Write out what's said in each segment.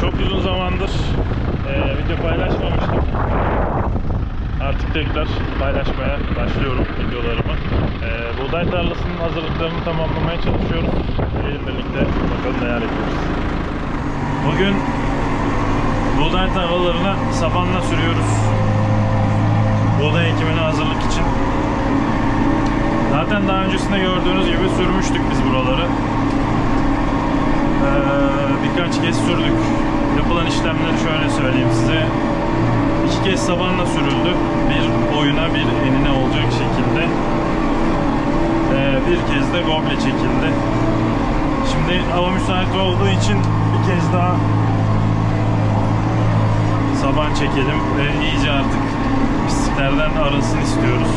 çok uzun zamandır e, video paylaşmamıştım. Artık tekrar paylaşmaya başlıyorum videolarımı. E, buğday tarlasının hazırlıklarını tamamlamaya çalışıyoruz. Gelin birlikte bakalım neler yapıyoruz. Bugün buğday tarlalarına sabanla sürüyoruz. Buğday ekimine hazırlık için. Zaten daha öncesinde gördüğünüz gibi sürmüştük biz buraları. Ee, birkaç kez sürdük. Yapılan işlemleri şöyle söyleyeyim size. İki kez sabanla sürüldü. Bir boyuna bir enine olacak şekilde. Ee, bir kez de goble çekildi. Şimdi hava müsait olduğu için bir kez daha saban çekelim ve iyice artık pisliklerden arınsın istiyoruz.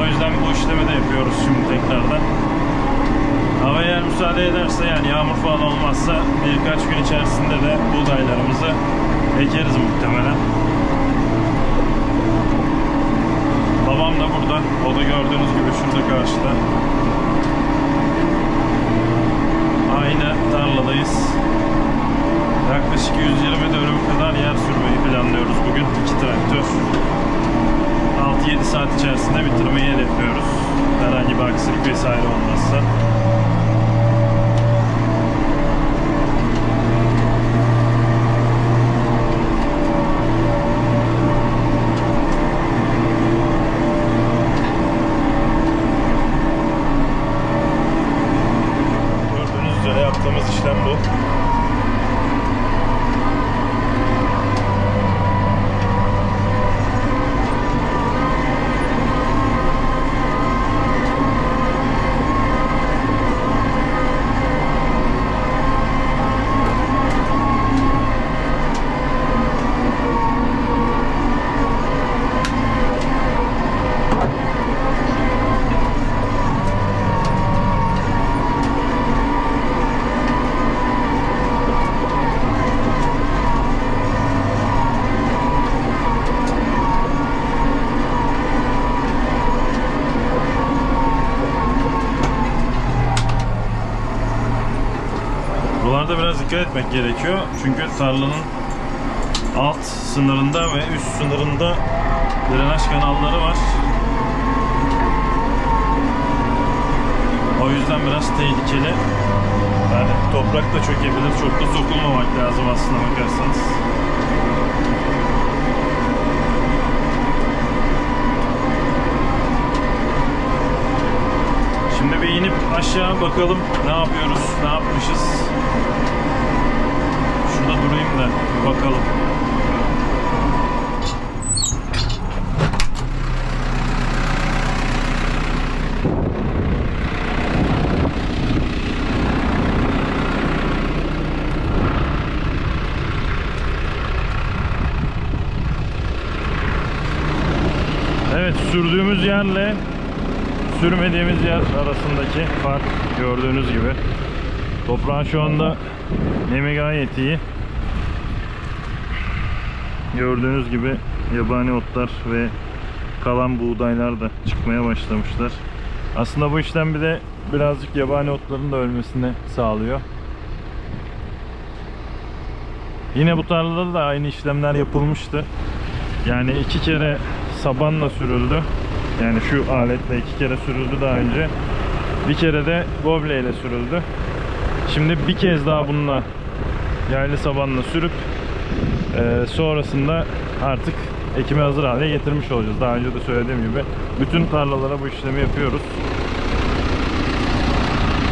O yüzden bu işlemi de yapıyoruz şimdi tekrardan. Hava eğer müsaade ederse yani yağmur falan olmazsa birkaç gün içerisinde de buğdaylarımızı ekeriz muhtemelen. Babam da burada. O da gördüğünüz gibi şurada karşıda. Aynı tarladayız. Yaklaşık 120 dönüm kadar yer sürmeyi planlıyoruz bugün. iki traktör. 6-7 saat içerisinde bitirmeyi hedefliyoruz. Herhangi bir aksilik vesaire olmazsa. Yaptığımız işlem bu. Buralarda biraz dikkat etmek gerekiyor. Çünkü tarlanın alt sınırında ve üst sınırında drenaj kanalları var. O yüzden biraz tehlikeli. Yani toprak da çökebilir. Çok da sokulmamak lazım aslında bakarsanız. Şimdi bir inip aşağı bakalım ne yapıyoruz, ne yapmışız. Şurada durayım da bakalım. Sürdüğümüz yerle sürmediğimiz yer arasındaki fark gördüğünüz gibi. Toprağın şu anda nemi gayet iyi. Gördüğünüz gibi yabani otlar ve kalan buğdaylar da çıkmaya başlamışlar. Aslında bu işlem bir de birazcık yabani otların da ölmesini sağlıyor. Yine bu tarlada da aynı işlemler yapılmıştı. Yani iki kere sabanla sürüldü. Yani şu aletle iki kere sürüldü daha önce. Bir kere de goble ile sürüldü. Şimdi bir kez daha bununla yaylı sabanla sürüp e, sonrasında artık ekime hazır hale getirmiş olacağız. Daha önce de söylediğim gibi bütün tarlalara bu işlemi yapıyoruz.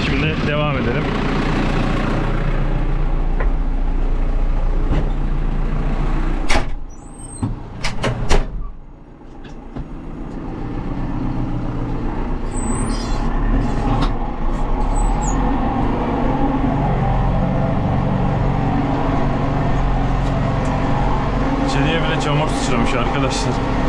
Şimdi devam edelim. Arkadaşlar.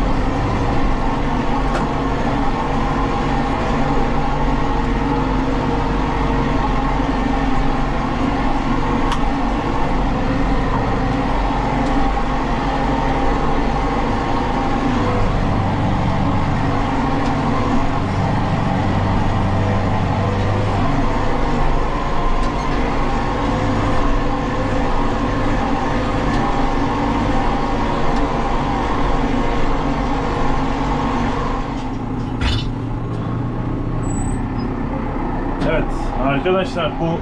Arkadaşlar bu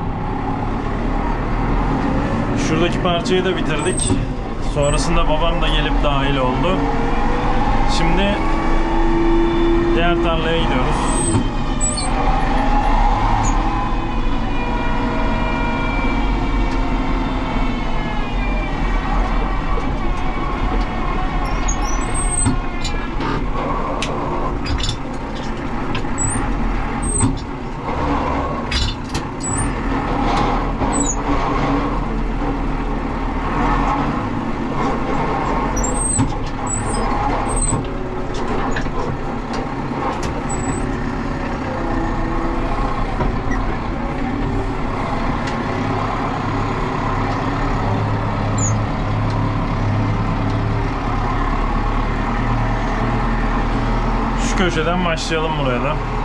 şuradaki parçayı da bitirdik. Sonrasında babam da gelip dahil oldu. Şimdi diğer tarlaya gidiyoruz. Köşeden başlayalım buraya da.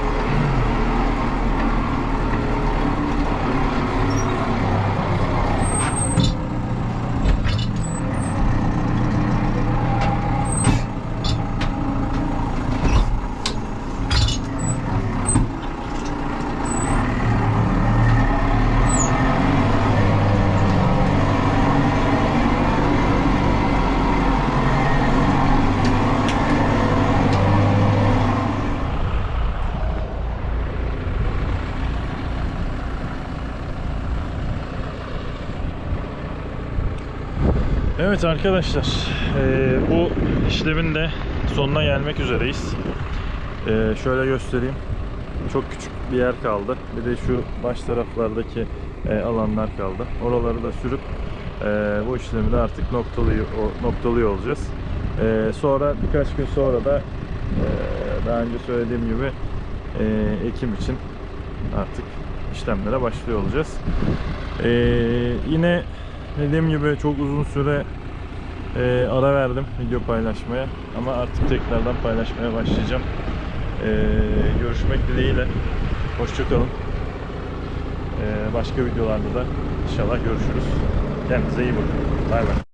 Evet arkadaşlar, eee, bu işlemin de sonuna gelmek üzereyiz. Eee, şöyle göstereyim. Çok küçük bir yer kaldı. Bir de şu baş taraflardaki eee, alanlar kaldı. Oraları da sürüp eee, bu işlemi de artık noktalıyor, olacağız. Eee, sonra birkaç gün sonra da eee, daha önce söylediğim gibi eee, Ekim için artık işlemlere başlıyor olacağız. Eee, yine dediğim gibi çok uzun süre eee, ara verdim video paylaşmaya ama artık tekrardan paylaşmaya başlayacağım. Eee, görüşmek dileğiyle. Hoşçakalın. Eee başka videolarda da inşallah görüşürüz. Kendinize iyi bakın. Bay bay.